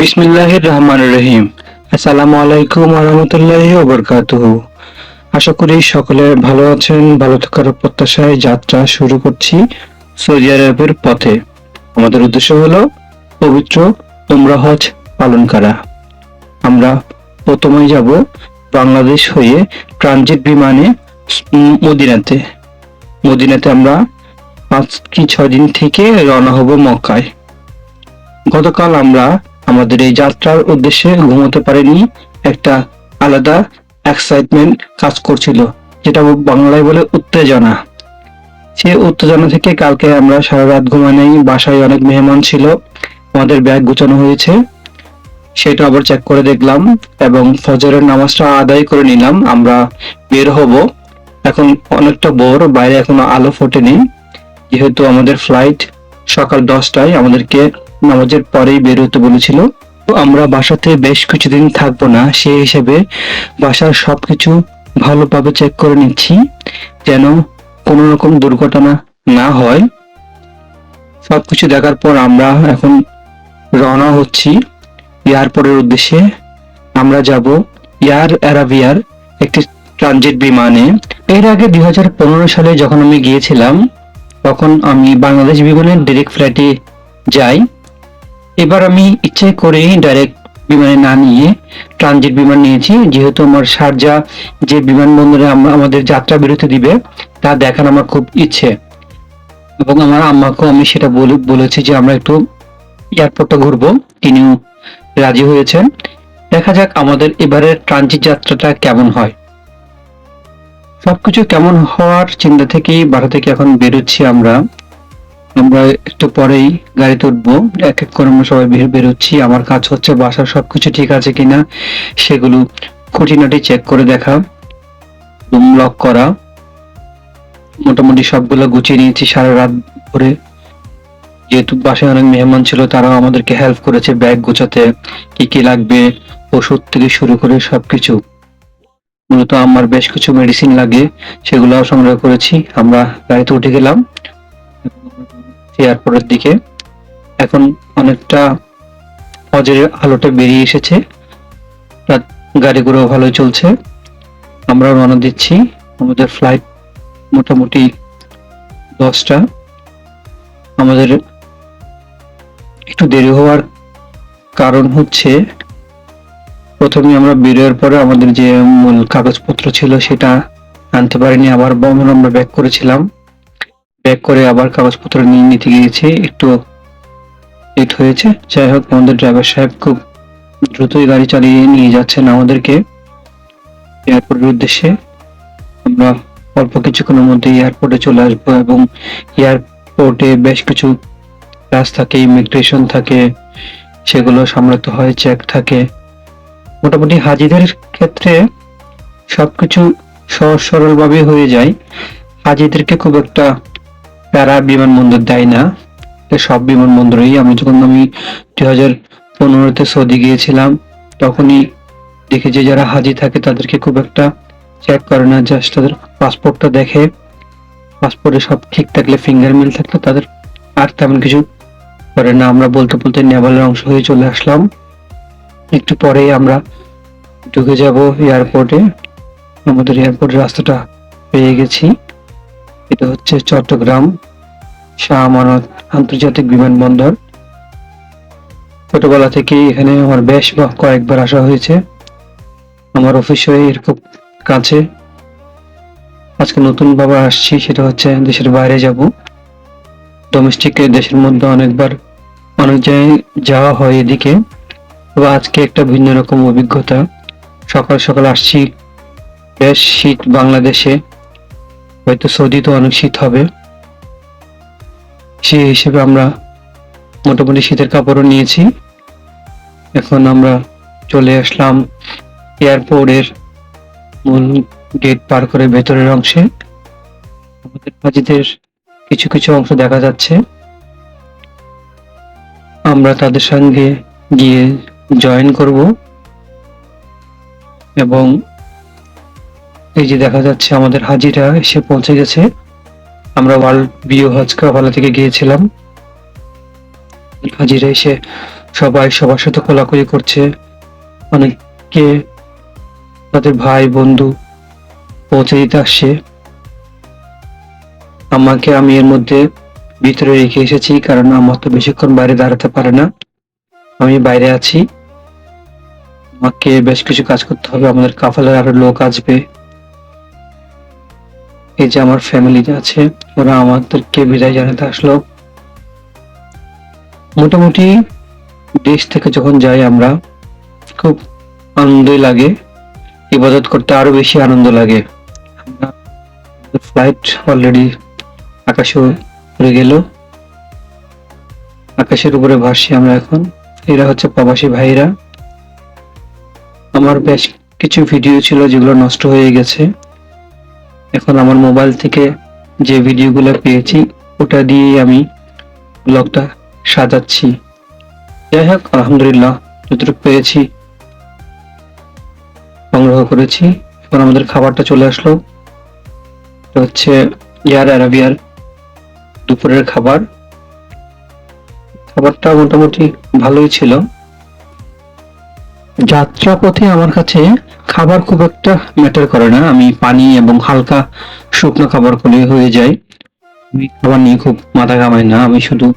বিসমিল্লাহির রহমান রহিম। আসসালামু আলাইকুম রহমতুল্লাহি ওবরকাতুহু। আশা করি সকলে ভালো আছেন, ভালো থাকার প্রত্যাশায় যাত্রা শুরু করছি সৌদি আরবের পথে। আমাদের উদ্দেশ্য হলো, পবিত্র উমরা হজ পালন করা। আমরা প্রথমে যাব বাংলাদেশ হয়ে ট্রানজিট বিমানে মদিনাতে। মদিনাতে আমরা পাঁচ কি ছয় দিন থেকে রওনা হব মক্কায়। গতকাল আমরা আমাদের এই যাত্রার উদ্দেশ্যে ঘুমোতে পারিনি একটা আলাদা এক্সাইটমেন্ট কাজ করছিল, যেটা বাংলায় বলে উত্তেজনা। সে উত্তেজনা থেকে কালকে আমরা সারা রাত ঘুমাই বাসায় অনেক মেহমান ছিল, আমাদের ব্যাগ গুছানো হয়েছে। সেটা আবার চেক করে দেখলাম এবং ফজরের নামাজটা আদায় করে নিলাম, আমরা বের হব। এখন অনেকটা বোর বাইরে এখনও আলো ফোটেনি, যেহেতু আমাদের ফ্লাইট সকাল দশটায় আমাদেরকে নামাজের পরেই বের হতে বলেছিল। আমরা বাসাতে বেশ কিছুদিন থাকব না সেই হিসেবে বাসার সবকিছু ভালোভাবে চেক করে নিচ্ছি যেন কোনো রকম দুর্ঘটনা না হয়। সবকিছু দেখার পর আমরা এখন রওনা হচ্ছি এয়ারপোর্টের উদ্দেশ্যে। আমরা যাব এয়ার অ্যারাবিয়ার একটি ট্রানজিট বিমানে। এর আগে দুই হাজার পনেরো সালে যখন আমি গিয়েছিলাম তখন আমি বাংলাদেশ বিমানের ডিরেক্ট ফ্লাইটে যাই। এবার আমি ইচ্ছে করেই ডাইরেক্ট বিমানে না নিয়ে ট্রানজিট বিমান নিয়েছি। যেহেতু আমার শারজা যে বিমানবন্দরে আমাদের যাত্রা বিরতি দিবে, তা দেখার আমার খুব ইচ্ছে। এবং আমার আম্মাকেও আমি সেটা বলে বলেছি যে আমরা একটু এয়ারপোর্টটা ঘুরবো। তিনিও রাজি হয়েছেন। দেখা যাক আমাদের এবারের ট্রানজিট যাত্রাটা কেমন হয়। সবকিছু কেমন হওয়ার চিন্তা থেকেই বাড়া থেকে এখন বেরোচ্ছি আমরা। আমরা একটু পরেই গাড়িতে উঠবো এক এক করে আমরা সবাই বের বেরোচ্ছি। আমার কাজ হচ্ছে বাসার সবকিছু ঠিক আছে কিনা সেগুলো খুঁটিনাটি চেক করে দেখা। রুম লক করা। মোটামুটি সবগুলো গুছিয়ে নিয়েছি সারা রাত ধরে যেহেতু বাসায় অনেক মেহমান ছিল, তারাও আমাদেরকে হেল্প করেছে ব্যাগ গোছাতে। কি কি লাগবে, ওষুধ থেকে শুরু করে সবকিছু। মূলত আমার বেশ কিছু মেডিসিন লাগে, সেগুলোও সংগ্রহ করেছি। আমরা গাড়িতে উঠে গেলাম, এয়ারপোর্টের দিকে। এখন অনেকটা ফজরের আলোটা বেরিয়ে এসেছে। রাত গাড়িগুলো ভালোই চলছে। আমরা রওনা দিচ্ছি। আমাদের ফ্লাইট মোটামুটি দশটা। আমাদের একটু দেরি হওয়ার কারণ হচ্ছে প্রথমে আমরা বেরোয়ার পরে আমাদের যে মূল কাগজপত্র ছিল সেটা আনতে পারিনি, আবার বন্ধন আমরা ব্যাক করেছিলাম। ব্যাক করে আবার কাগজপত্র নিয়ে নিতে গিয়েছি, একটু লেট হয়েছে। যাই হোক, আমাদের ড্রাইভার সাহেব খুব দ্রুতই গাড়ি চালিয়ে নিয়ে যাচ্ছেন আমাদেরকে এয়ারপোর্টের উদ্দেশ্যে। আমরা অল্প কিছুক্ষণের মধ্যে এয়ারপোর্টে চলে আসব এবং এয়ারপোর্টে বেশ কিছু কাজ থাকে ইমিগ্রেশন থাকে, সেগুলো সামলাতে হয় চেক থাকে। মোটামুটি হাজিদের ক্ষেত্রে সবকিছু সহজ সরল ভাবে হয়ে যায়। হাজিদেরকে খুব একটা প্যারা বিমানবন্দর দেয় না। সব বিমানবন্দরেই আমি যখন আমি দুই হাজার পনেরোতে সৌদি গিয়েছিলাম, তখনই দেখেছি যারা হাজি থাকে তাদেরকে খুব একটা চেক করে না জাস্ট তাদের পাসপোর্টটা দেখে। পাসপোর্টে সব ঠিক থাকলে ফিঙ্গার মিল থাকলে তাদের আর তেমন কিছু করে না। আমরা বলতে বলতে নেভালের অংশ হয়ে চলে আসলাম। একটু পরেই আমরা ঢুকে যাব এয়ারপোর্টে আমাদের এয়ারপোর্ট রাস্তাটা পেয়ে গেছি। এটা হচ্ছে চট্টগ্রাম শাহ আমানত আন্তর্জাতিক বিমানবন্দর। ছোটবেলা থেকে এখানে আমার বেশ কয়েকবার আসা হয়েছে। আমার অফিস এর খুব কাছে। আজকে নতুন বাবা আসছি, সেটা হচ্ছে দেশের বাইরে যাব। ডোমেস্টিক দেশের মধ্যে অনেকবার অনেক জায়গায় যাওয়া হয় এদিকে। তবে আজকে একটা ভিন্ন রকম অভিজ্ঞতা। সকাল সকাল আসছি, বেশ শীত বাংলাদেশে, হয়তো সৌদিতে অনেক শীত হবে। সেই হিসেবে আমরা মোটামুটি শীতের কাপড়ও নিয়েছি। এখন আমরা চলে আসলাম এয়ারপোর্টের মূল গেট পার করে ভেতরের অংশে। আমাদের হাজিদের কিছু কিছু অংশ দেখা যাচ্ছে। আমরা তাদের সঙ্গে গিয়ে জয়েন করব। এবং এই যে দেখা যাচ্ছে আমাদের হাজিরা এসে পৌঁছে গেছে। আমরা ওয়ার্ল্ড বিও হজ কাফালা থেকে গিয়েছিলাম। হাজিরা এসে সবাই সবার সাথে কোলাকুলি করছে। অনেককে তাদের ভাই, বন্ধু পৌঁছে দিতে আসছে। আমাকে আমি এর মধ্যে ভিতরে রেখে এসেছি, কারণ আমার তো বেশিক্ষণ বাইরে দাঁড়াতে পারে না। আমি বাইরে আছি। আমাকে বেশ কিছু কাজ করতে হবে। আমাদের কাফালের আরও লোক আসবে। এই যে আমার ফ্যামিলি আছে, ওরা আমাদেরকে বিদায় জানাতে আসলো। মোটামুটি দেশ থেকে যখন যাই আমরা, খুব আনন্দই লাগে। ইবাদত করতে আরও বেশি আনন্দ লাগে। ফ্লাইট অলরেডি আকাশে উড়ে গেল। আকাশের উপরে ভাসছি আমরা এখন। এরা হচ্ছে প্রবাসী ভাইরা। আমার বেশ কিছু ভিডিও ছিল যেগুলো নষ্ট হয়ে গেছে। এখন আমার মোবাইল থেকে যে ভিডিওগুলো পেয়েছি, ওটা দিয়েই আমি ব্লগটা সাজাচ্ছি। যাই হোক, আলহামদুলিল্লাহ, যতটুকু পেয়েছি সংগ্রহ করেছি। এখন আমাদের খাবারটা চলে আসলো। হচ্ছে এয়ার অ্যারাবিয়ার দুপুরের খাবার। খাবারটা মোটামুটি ভালোই ছিল। যাত্রাপথে আমার কাছে খাবার খুব একটা ম্যাটার করে না। আমি পানি এবং হালকা শুকনো খাবার করলে হয়ে যায়। আমি খাবার নিয়ে খুব মাথা ঘামাই না। আমি শুধু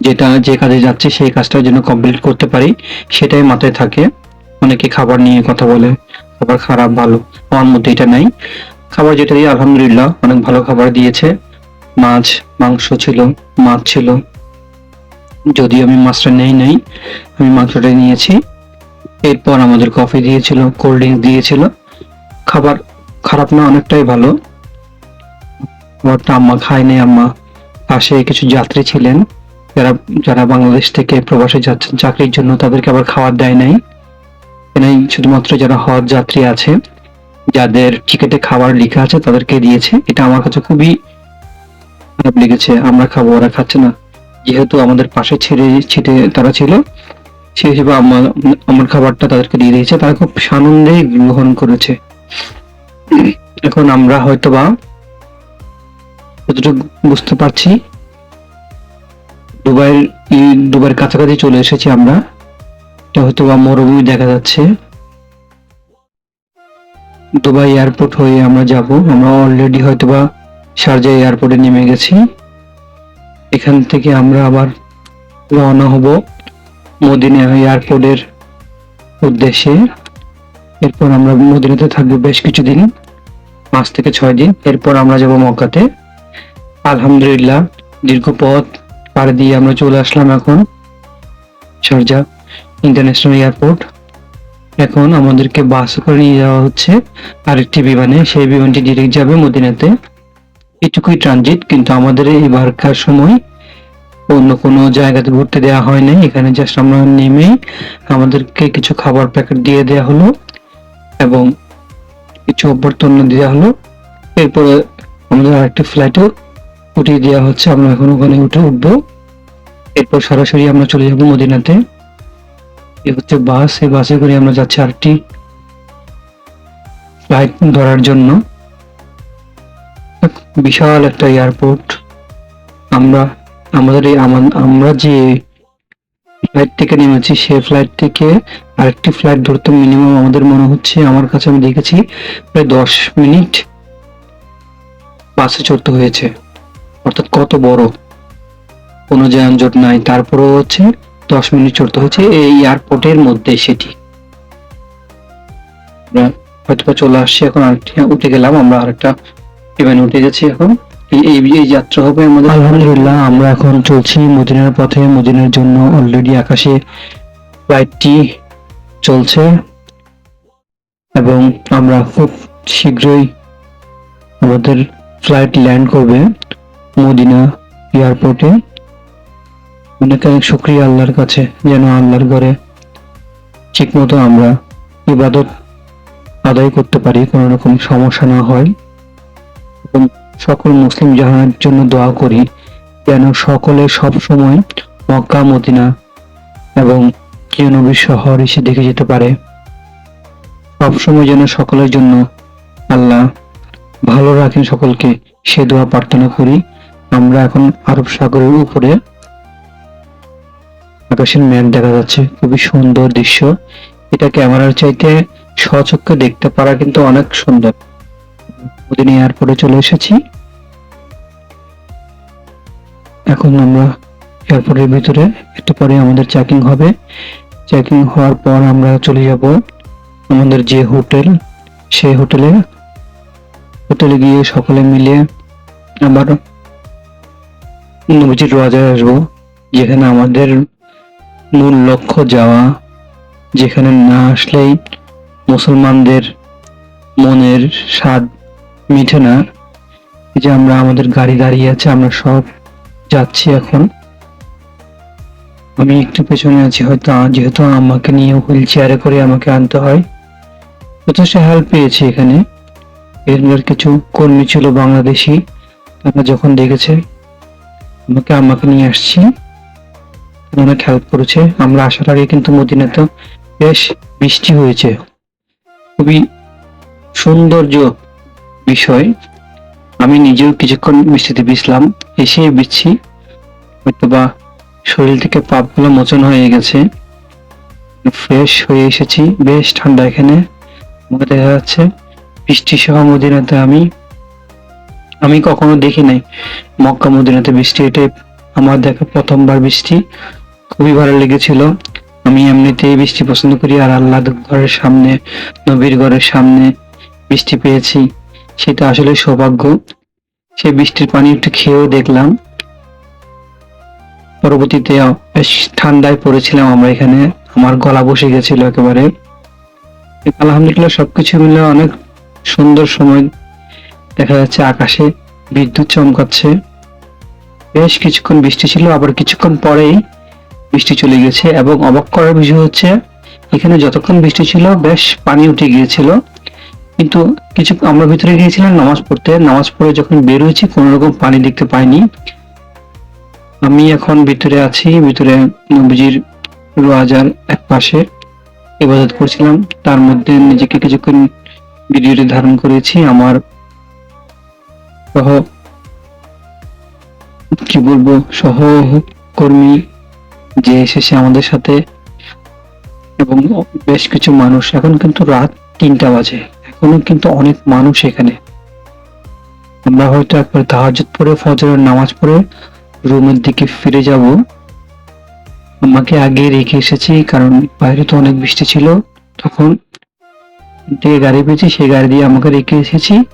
যেটা, যে কাজে যাচ্ছে সেই কাজটা যেন কমপ্লিট করতে পারি, সেটাই মাথায় থাকে। অনেকে খাবার নিয়ে কথা বলে, খাবার খারাপ, ভালো, আমার মধ্যে এটা নাই। খাবার যেটা দিয়ে আলহামদুলিল্লাহ অনেক ভালো খাবার দিয়েছে। মাছ, মাংস ছিল, মাছ ছিল। যদিও আমি মাছটা নেই, নাই। আমি মাংসটা নিয়েছি। এরপর আমাদের কফি দিয়েছিল কোল্ড ড্রিঙ্কস দিয়েছিল। খাবার খারাপ না, অনেকটাই ভালো। খাবারটা আম্মা খায়নি আম্মা পাশে কিছু যাত্রী ছিলেন। যারা যারা বাংলাদেশ থেকে প্রবাসে যাচ্ছেন চাকরির জন্য তাদেরকে আবার খাবার দেয় নাই। এখানে শুধুমাত্র যারা হজ যাত্রী আছে, যাদের টিকেটে খাবার লেখা আছে, তাদেরকে দিয়েছে। এটা আমার কাছে খুবই খারাপ লেগেছে। আমরা খাব, ওরা খাচ্ছে না। যেহেতু আমাদের পাশে ছেড়ে ছিটে তারা ছিল সেই হিসেবে আমার আমার খাবারটা তাদেরকে দিয়ে দিয়েছে। তারা খুব সানন্দেই গ্রহণ করেছে। এখন আমরা হয়তো বা যতটুকু বুঝতে পারছি, দুবাইয়ের দুবাইয়ের কাছাকাছি চলে এসেছি আমরা। এটা হয়তো বা মরুভূমি দেখা যাচ্ছে। দুবাই এয়ারপোর্ট হয়ে আমরা যাব। আমরা অলরেডি হয়তো বা শারজা এয়ারপোর্টে নেমে গেছি। এখান থেকে আমরা আবার রওনা হব মদিনা এয়ারপোর্টের উদ্দেশ্যে। এরপর আমরা মদিনাতে থাকব বেশ কিছুদিন, পাঁচ থেকে ছয় দিন। এরপর আমরা যাব মক্কাতে। আলহামদুলিল্লাহ, দীর্ঘ পথ পাড়ি দিয়ে আমরা চলে আসলাম এখন শারজা ইন্টারন্যাশনাল এয়ারপোর্ট। এখন আমাদেরকে বাস করে নিয়ে যাওয়া হচ্ছে আরেকটি বিমানে। সেই বিমানটি ডিরেক্ট যাবে মদিনাতে। এটুকুই ট্রানজিট কিন্তু আমাদের এই এবারকার সময় অন্য কোনো জায়গাতে ঘুরতে দেওয়া হয় নাই। এখানে জাস্ট আমরা নেমে আমাদেরকে কিছু খাবার প্যাকেট দিয়ে দেওয়া হলো এবং কিছু অভ্যর্থনা দেওয়া হলো। এরপরে আমাদের আরেকটি ফ্লাইটও উঠিয়ে দেওয়া হচ্ছে। আমরা এখন ওখানে উঠে উঠবো। এরপর সরাসরি আমরা চলে যাব মদিনাতে। এ হচ্ছে বাস। এই বাসে করে আমরা যাচ্ছি আরেকটি ফ্লাইট ধরার জন্য। বিশাল একটা এয়ারপোর্ট। আমরা, আমাদের এই আমরা যে ফ্লাইট থেকে নেমেছি, সে ফ্লাইট থেকে আরেকটি ফ্লাইট ধরতে মিনিমাম আমাদের মনে হচ্ছে, আমার কাছে আমি দেখেছি, প্রায় দশ মিনিট বাসে চড়তে হয়েছে। অর্থাৎ কত বড়? কোনো যানজট নাই, তারপরেও হচ্ছে দশ মিনিট চড়তে হয়েছে, এই এয়ারপোর্টের মধ্যে সেটি। হয়তো চলে আসছি, এখন আরেকটি, উঠে গেলাম, আমরা আরেকটা বিমানে উঠে গেছি এখন। এই যাত্রা হবে আমাদের। আলহামদুলিল্লাহ, আমরা এখন চলছি মদিনার পথে। মদিনার জন্য অলরেডি আকাশে ফ্লাইটটি চলছে এবং আমরা খুব শীঘ্রই আমাদের ফ্লাইট ল্যান্ড করবে মদিনা এয়ারপোর্টে অনেক অনেক শুক্রিয়া আল্লাহর কাছে, যেন আল্লাহর ঘরে ঠিক মতো আমরা ইবাদত আদায় করতে পারি, কোনো রকম সমস্যা না হয়। এবং সকল মুসলিম জাহানের জন্য দোয়া করি যেন সকলে সব সময় মক্কা, মদিনা এবং নবীর শহর এসে দেখে যেতে পারে। সবসময় যেন সকলের জন্য আল্লাহ ভালো রাখেন সকলকে, সে দোয়া প্রার্থনা করি। আমরা এখন আরব সাগরের উপরে আকাশের মেঘ দেখা যাচ্ছে, খুবই সুন্দর দৃশ্য। এটা ক্যামেরার চাইতে স্বচক্ষে দেখতে পারা কিন্তু অনেক সুন্দর। ওদিন এয়ারপোর্টে চলে এসেছি। এখন আমরা এয়ারপোর্টের ভিতরে, একটু পরে আমাদের চেকিং হবে। চেকিং হওয়ার পর আমরা চলে যাব আমাদের যে হোটেল সেই হোটেলে হোটেলে গিয়ে সকলে মিলে আবার নবজির রাজায় আসব, যেখানে আমাদের মূল লক্ষ্য যাওয়া, যেখানে না আসলেই মুসলমানদের মনের স্বাদ মিঠে না যে আমরা আমাদের গাড়ি দাঁড়িয়ে আছে, আমরা সব যাচ্ছি এখন। আমি একটু পেছনে আছি, হয়তো যেহেতু আমাকে নিয়ে হুইল চেয়ারে করে আমাকে আনতে হয়, যথেষ্ট হেল্প পেয়েছি এখানে। এখানকার কিছু কর্মী ছিল বাংলাদেশি, তারা যখন দেখেছে, আমাকে আমাকে নিয়ে আসছি অনেক হেল্প করেছে। আমরা আসার আগে কিন্তু মদিনাতে বেশ বৃষ্টি হয়েছে। খুবই সৌন্দর্য বিষয়, আমি নিজেও কিছুক্ষণ বৃষ্টিতে ভিজলাম এসে ভিজছি। হয়তোবা শরীর থেকে পাপগুলো মোচন হয়ে গেছে। ফ্রেশ হয়ে এসেছি, বেশ ঠান্ডা এখানে। দেখা যাচ্ছে বৃষ্টি সহ মদিনাতে আমি আমি কখনো দেখি নাই মক্কা মদিনাতে বৃষ্টি, এটাই আমার দেখা প্রথমবার বৃষ্টি। খুবই ভালো লেগেছিল। আমি এমনিতেই বৃষ্টি পছন্দ করি, আর আল্লাহ ঘরের সামনে, নবীর ঘরের সামনে বৃষ্টি পেয়েছি। সেটা আসলে সৌভাগ্য। সেই বৃষ্টির পানি একটু খেয়েও দেখলাম। পরবর্তীতে বেশ ঠান্ডায় পড়েছিলাম আমরা এখানে। আমার গলা বসে গেছিল একেবারে। আলহামদুলিল্লাহ সবকিছু মিলে অনেক সুন্দর সময় দেখা যাচ্ছে আকাশে। বিদ্যুৎ চমকাচ্ছে। বেশ কিছুক্ষণ বৃষ্টি ছিল, আবার কিছুক্ষণ পরেই বৃষ্টি চলে গেছে এবং অবাক করার বিষয় হচ্ছে, এখানে যতক্ষণ বৃষ্টি ছিল, বেশ পানি উঠে গিয়েছিল। কিন্তু কিছু আমরা ভিতরে গিয়েছিলাম, নামাজ পড়তে। নামাজ পড়ে যখন বের হয়েছি, কোনো রকম পানি দেখতে পাইনি। আমি এখন ভিতরে আছি, ভিতরে নবীজির রাজার এক পাশে ইবাদত করছিলাম। তার মধ্যে নিজেকে কিছুক্ষণ ভিডিওটি ধারণ করেছি। আমার সহ, কি বলব সহকর্মী যে এসেছে আমাদের সাথে, এবং বেশ কিছু মানুষ। এখন কিন্তু রাত তিনটা বাজে। এখনও কিন্তু অনেক মানুষ এখানে। আমরা হয়তো একবার তাহাজুদ পড়ে, ফজরের নামাজ পড়ে রুমের দিকে ফিরে যাব। আমাকে আগে রেখে এসেছি, কারণ বাইরে তো অনেক বৃষ্টি ছিল। তখন যে গাড়ি পেয়েছি, সেই গাড়ি দিয়ে আমাকে রেখে এসেছি।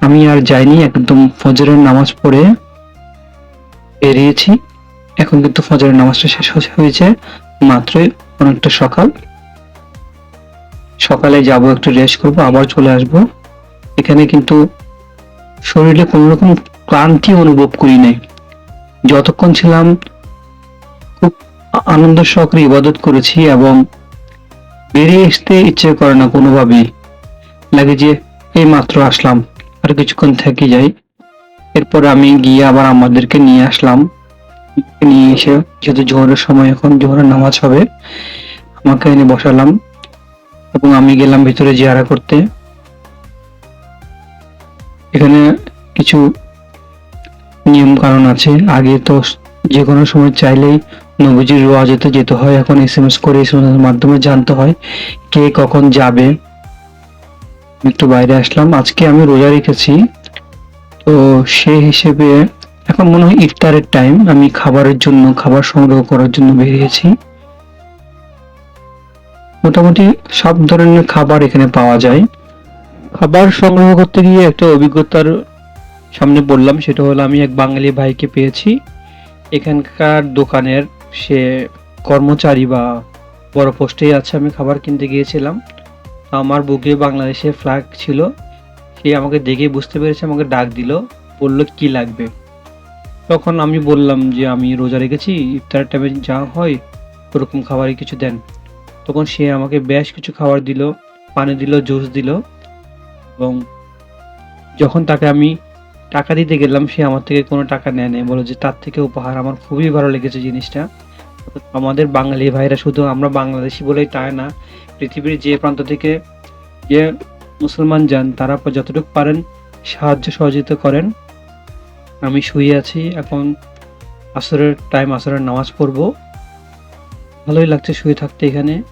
আমি আর যাইনি, একদম ফজরের নামাজ পড়ে বেরিয়েছি। এখন কিন্তু ফজরের নামাজটা শেষ হয়ে- হয়েছে। মাত্রই অনেকটা সকাল। সকালে যাব, একটু রেস্ট করব, আবার চলে আসব। এখানে কিন্তু শরীরে কোনো রকম ক্লান্তি অনুভব করি নাই। যতক্ষণ ছিলাম, খুব আনন্দ সহকারে ইবাদত করেছি এবং বেরিয়ে আসতে ইচ্ছে করে না কোনোভাবেই। লাগে যে, এই মাত্র আসলাম, আর কিছুক্ষণ থেকে যাই। এরপর আমি গিয়ে আবার আমাদেরকে নিয়ে আসলাম। নিয়ে এসে, যেহেতু জোহরের সময় এখন, জোহরের নামাজ হবে, আমাকে এনে বসালাম। এবং আমি গেলাম ভিতরে জিয়ারা করতে। এখানে কিছু নিয়ম কারণ আছে। আগে তো যে কোনো সময় চাইলেই নবজির রোয়াজেতে যেতে যেতে হয়। এখন এস এম এস করে এস এম এর মাধ্যমে জানতে হয় কে কখন যাবে। একটু বাইরে আসলাম। আজকে আমি রোজা রেখেছি। তো সেই হিসেবে এখন মনে হয় ইফতারের টাইম আমি খাবারের জন্য, খাবার সংগ্রহ করার জন্য বেরিয়েছি। মোটামুটি সব ধরনের খাবার এখানে পাওয়া যায়। খাবার সংগ্রহ করতে গিয়ে একটা অভিজ্ঞতার সামনে বললাম সেটা হলো আমি এক বাঙালি ভাইকে পেয়েছি। এখানকার দোকানের সে কর্মচারী বা বড় পোস্টেই আছে, আমি খাবার কিনতে গিয়েছিলাম। আমার বুকে বাংলাদেশের ফ্ল্যাগ ছিল। সে আমাকে দেখে বুঝতে পেরেছে, আমাকে ডাক দিল, বলল, কি লাগবে? তখন আমি বললাম যে, আমি রোজা রেখেছি, ইফতারের টাইমে যা হয়, ওরকম খাবারই কিছু দেন। তখন সে আমাকে বেশ কিছু খাবার দিল, পানি দিল, জুস দিল, এবং যখন তাকে আমি টাকা দিতে গেলাম, সে আমার থেকে কোনো টাকা নেয় নাই। বলো যে, তার থেকে উপহার আমার খুবই ভালো লেগেছে জিনিসটা। আমাদের বাঙালি ভাইরা শুধু আমরা বাংলাদেশি বলেই তাই না, পৃথিবীর যে প্রান্ত থেকে যে মুসলমান যান, তারা যতটুকু পারেন সাহায্য সহযোগিতা করেন। আমি শুয়ে আছি, এখন আসরের টাইম আসরের নামাজ পড়ব। ভালোই লাগছে শুয়ে থাকতে এখানে।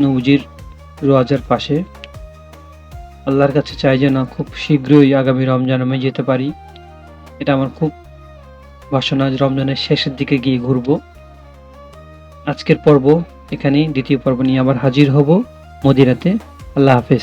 নবজির রোয়াজার পাশে। আল্লাহর কাছে চাই যেন খুব শীঘ্রই আগামী রমজান আমি যেতে পারি। এটা আমার খুব বাসনা রমজানের শেষের দিকে গিয়ে ঘুরবো। আজকের পর্ব এখানেই, দ্বিতীয় পর্ব নিয়ে আবার হাজির হব মদিরাতে আল্লাহ হাফেজ।